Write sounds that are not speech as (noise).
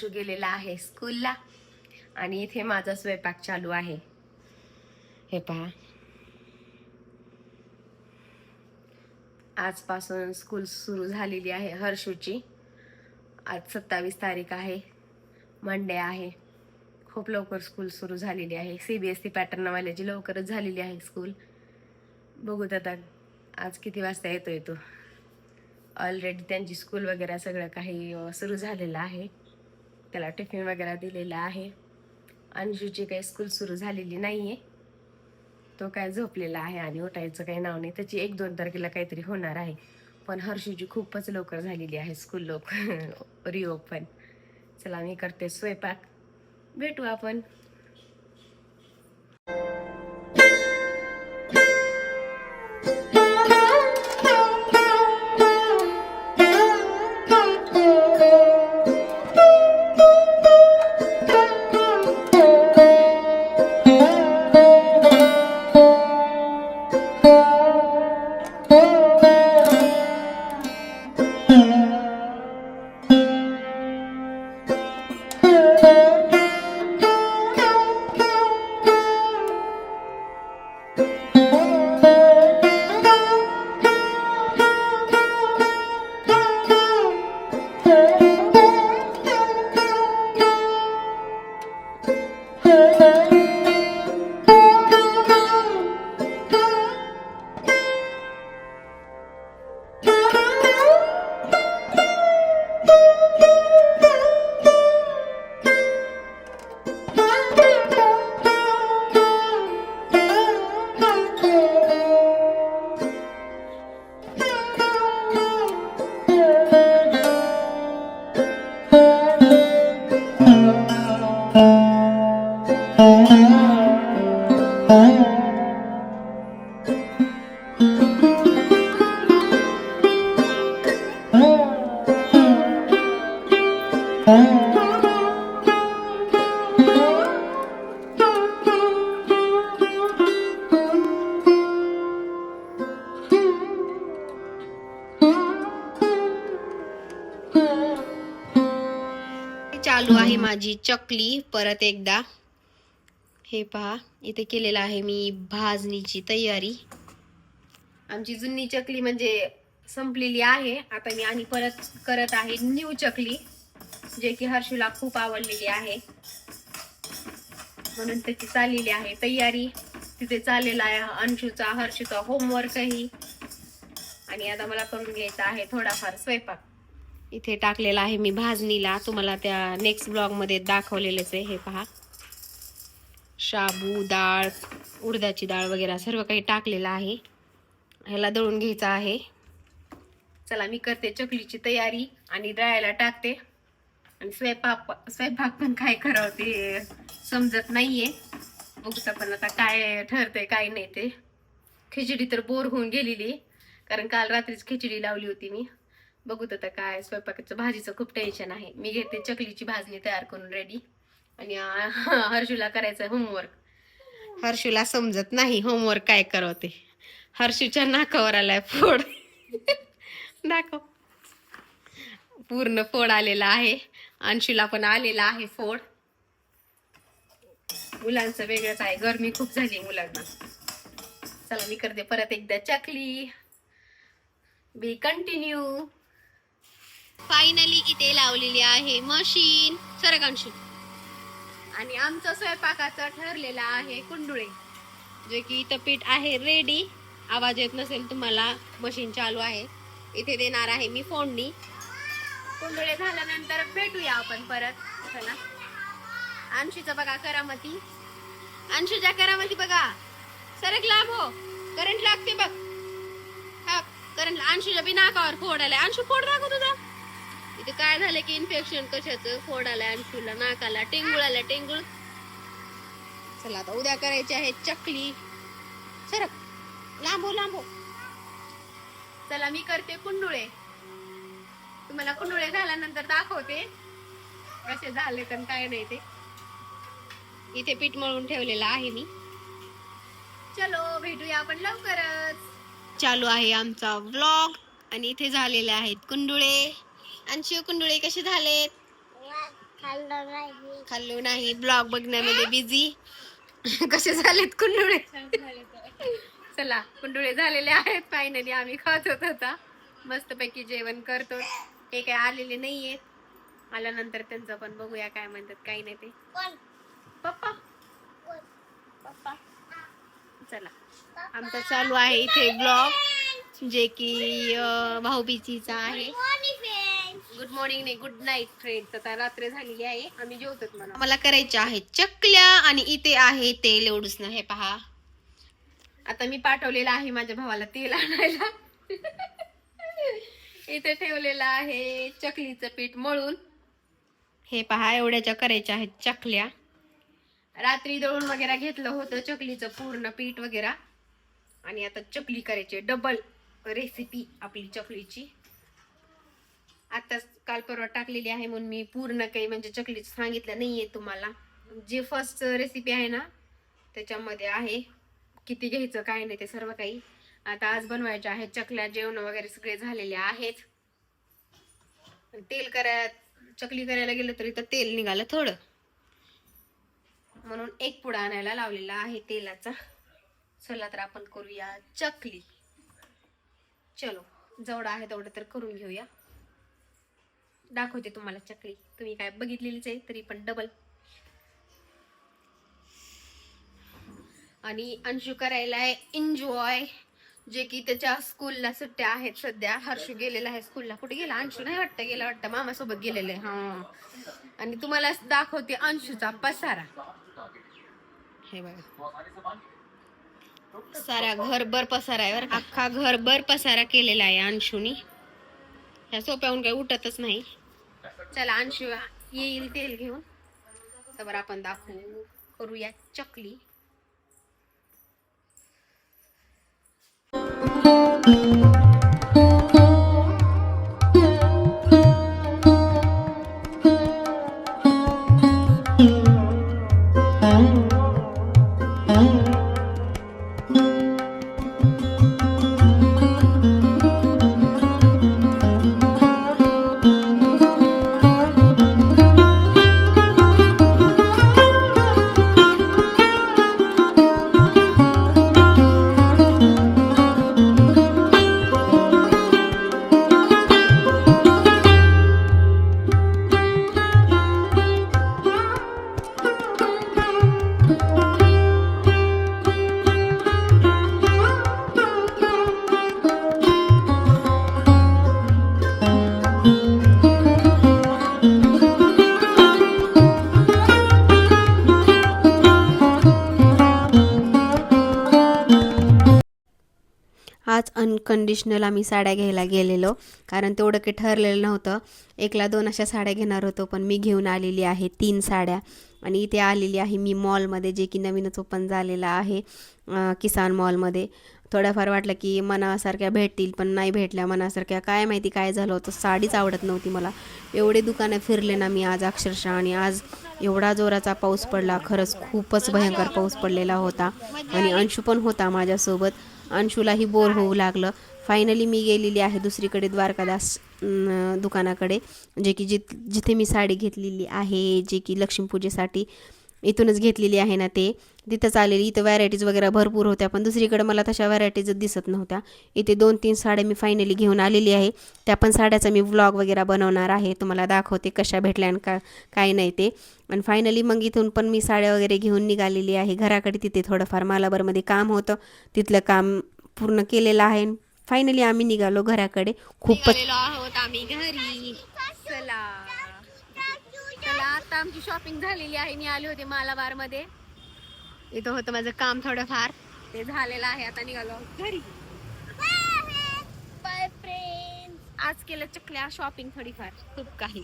हर्षू गेलेला आहे स्कूलला. आणि इथे माझा स्वयंपाक चालू आहे. हे पहा. आजपासून स्कूल सुरू झालेली आहे हर्षूची. आज सत्तावीस तारीख आहे. मंडे आहे. खूप लवकर स्कूल सुरू झालेली आहे. सी बी एस सी पॅटर्नवाल्याची लवकरच झालेली आहे स्कूल. बघूत आता आज किती वाजता येतोय तो. ऑलरेडी त्यांची स्कूल वगैरे सगळं काही सुरू झालेलं आहे. त्याला टिफिन वगैरे दिलेला आहे. अंजूची काही स्कूल सुरू झालेली नाही आहे तो काय झोपलेला आहे आणि उठायचं काही नाव नाही. त्याची एक दोन तारखेला काहीतरी होणार आहे. पण हर्षूची खूपच लवकर झालेली आहे स्कूल लोक रिओपन चला मी करते स्वयंपाक. भेटू आपण. चालू आहे माझी चकली परत एकदा. हे पहा इथे केलेलं आहे मी भाजणीची तयारी. आमची जुनी चकली म्हणजे संपलेली आहे. आता मी आणि परत करत आहे न्यू चकली. जे की हर्षूला खूप आवडलेली आहे. म्हणून त्याची चाललेली आहे तयारी. तिथे चाललेला आहे अंशूचा हर्षूचा होमवर्कही आणि आता मला करून घ्यायचा आहे थोडाफार स्वयंपाक. इथे टाकलेला आहे मी भाजणीला. तुम्हाला त्या नेक्स्ट ब्लॉगमध्ये दाखवलेलेच आहे हे पहा. शाबू डाळ उडदाची डाळ वगैरे सर्व काही टाकलेलं आहे. ह्याला दळून घ्यायचं आहे. चला मी करते चकलीची तयारी आणि दळायला टाकते. आणि स्वयंपाक स्वयंपाक पण काय करावं ते समजत नाहीये. बघूचा पण आता काय ठरतंय काय नाही ते. खिचडी तर बोर होऊन गेलेली कारण काल रात्रीच खिचडी लावली होती मी. बघूत आता काय स्वयंपाकाचं भाजीचं खूप टेन्शन आहे. मी घेते चकलीची भाजणी तयार करून रेडी आणि हर्षूला करायचं होमवर्क हर्षूला समजत नाही होमवर्क काय करावं ते. हर्षूच्या नाकावर आलाय फोड. (laughs) दाखव. पूर्ण फोड आलेला आहे. अंशूला पण आलेला आहे फोड. मुलांचं वेगळंच आहे. गरमी खूप झाली मुलांना. चला मी करते परत एकदा चकली. बी कंटिन्यू फायनली इथे लावलेली आहे मशीन सरक अंशू. आणि आमचं स्वयंपाकाचं ठरलेलं आहे कुंडुळे. जे की इथं पीठ आहे रेडी आवाज येत नसेल तुम्हाला मशीन चालू आहे. इथे देणार आहे मी फोडणी. कुंडुळे झाल्यानंतर भेटूया आपण परत. चला. अंशीचं बघा करामती. अंशीच्या करामती बघा. सरक लाभ हो. करंट लागते बघ. हा करंट अंशीच्या बी नाकावर फोड आलाय. अंशू फोड राखो तुझा. इथे काय झालं की इन्फेक्शन कशाचं? फोड आलाय अंशूला. नाकाला टेंगुळ आला टेंगुळ. चला आता उद्या करायची आहे चकली. सरक. लांबो हो, लांबो हो. चला मी करते कुंडुळे. तुम्हाला कुंडुळे झाल्यानंतर दाखवते. कसे झाले तर काय नाही ते. इथे पीठ मळून ठेवलेलं आहे मी. चलो भेटूया आपण लवकरच. चालू आहे आमचा व्लॉग आणि इथे झालेले आहेत कुंडुळे. आणि शिव कुंडुळे कसे झालेत? खाल्लो नाही. ब्लॉग बघण्यामध्ये बिझी कसे झालेत कुंडुळे? चला कुंडुळे झालेले आहेत. फायनली आम्ही खात होत होता मस्तपैकी जेवण करतो. हे काय आलेले नाहीयेत आल्यानंतर त्यांचं पण बघूया काय म्हणतात काही नाही ते. पप्पा. पप्पा. चला. आमचा चालू आहे इथे ब्लॉग जे की भाऊबीजीचा आहे. गुड मॉर्निंग नाही गुड नाईट फ्रेंड्स आता रात्र झालेली आहे. आम्ही जेवतो मला मला करायचे आहे चकल्या आणि इथे आहे तेल एवढूच ना हे पहा. आता मी पाठवलेलं आहे माझ्या भावाला तेल आणायला. (laughs) इथे ठेवलेलं आहे चकलीचं पीठ मळून. हे पहा एवढ्याच्या करायच्या आहेत चकल्या. रात्री दळून वगैरे घेतलं होतं चकलीचं पूर्ण पीठ वगैरे. आणि आता चकली करायची डबल रेसिपी आपली चकलीची. आताच काल परवा टाकलेली आहे म्हणून मी पूर्ण काही म्हणजे चकलीचं सांगितलं नाहीये तुम्हाला. जे फर्स्ट रेसिपी आहे ना त्याच्यामध्ये आहे. किती घ्यायचं काय नाही ते सर्व काही. आता आज बनवायचे आहेत चकल्या जेवण वगैरे सगळे झालेले आहेत. तेल कराय चकली करायला गेलं तरी तर तेल निघालं थोडं. म्हणून एक पुडा आणायला लावलेला आहे तेलाचा. चला तर आपण करूया चकली. चलो जेवढं आहे तेवढं तर करून घेऊया. दाखवते तुम्हाला चकली. तुम्ही काय बघितलेलीच आहे तरी पण डबल आणि अंशू करायला आहे. एन्जॉय जे की त्याच्या स्कूलला सुट्ट्या आहेत सध्या. हर्षू गेलेला आहे स्कूलला कुठे गेला? अंशू नाही वाटतं? गेला वाटतं. मामासोबत गेलेलं. आहे हा. आणि तुम्हाला दाखवते अंशूचा पसारा. हे बघा. सारा घरभर पसारा आहे बरं अख्खा घरभर पसारा केलेला आहे अंशूनी. ह्या सोप्याहून काही उठतच नाही. चला अंशू येईल तेल घेऊन. तर आपण दाखवू. करूया चकली. Música आज अनकंडिशनल आम्ही साड्या घ्यायला गेलेलो. कारण तेवढं काही ठरलेलं नव्हतं. एकला दोन अशा साड्या घेणार होतो पण मी घेऊन आलेली आहे तीन साड्या. आणि इथे आलेली आहे मी मॉलमध्ये जे की नवीनच ओपन झालेलं आहे किसान मॉलमध्ये थोड्याफार वाटलं की मनासारख्या भेटतील पण नाही भेटल्या मनासारख्या. काय माहिती काय झालं होतं साडीच आवडत नव्हती मला. एवढे दुकानं फिरले ना मी आज अक्षरशः. आणि आज एवढा जोराचा पाऊस पडला. खरंच खूपच भयंकर पाऊस पडलेला होता. आणि अंशू पण होता माझ्यासोबत. अंशूलाही बोर होऊ लागलं. फायनली मी गेलेली आहे दुसरीकडे द्वारकादास दुकानाकडे जे की जिथ जिथे मी साडी घेतलेली आहे जे की लक्ष्मीपूजेसाठी इथूनच घेतलेली आहे ना ते. तिथंच आलेली इथं व्हरायटीज वगैरे भरपूर होत्या पण दुसरीकडे मला तशा व्हरायटीजच दिसत नव्हत्या. इथे दोन तीन साड्या मी फायनली घेऊन आलेली आहे. त्या पण साड्याचा मी व्लॉग वगैरे बनवणार आहे. तुम्हाला दाखवते कशा भेटल्या आणि का काय नाही ते. आणि फायनली मग इथून पण मी साड्या वगैरे घेऊन निघालेली आहे. घराकडे तिथे थोडंफार मालाबरमध्ये काम होतं. तिथलं काम पूर्ण केलेलं आहे. फायनली आम्ही निघालो घराकडे. खूपच आहोत आम्ही घरी. चला. आमची शॉपिंग झालेली आहे. मी आले होते मालाबारमध्ये इथं होतं माझं काम थोडंफार. ते झालेलं आहे. आता निघालो. घरी. बाय फ्रेंड आज केलं चकल्या शॉपिंग थोडीफार. खूप काही.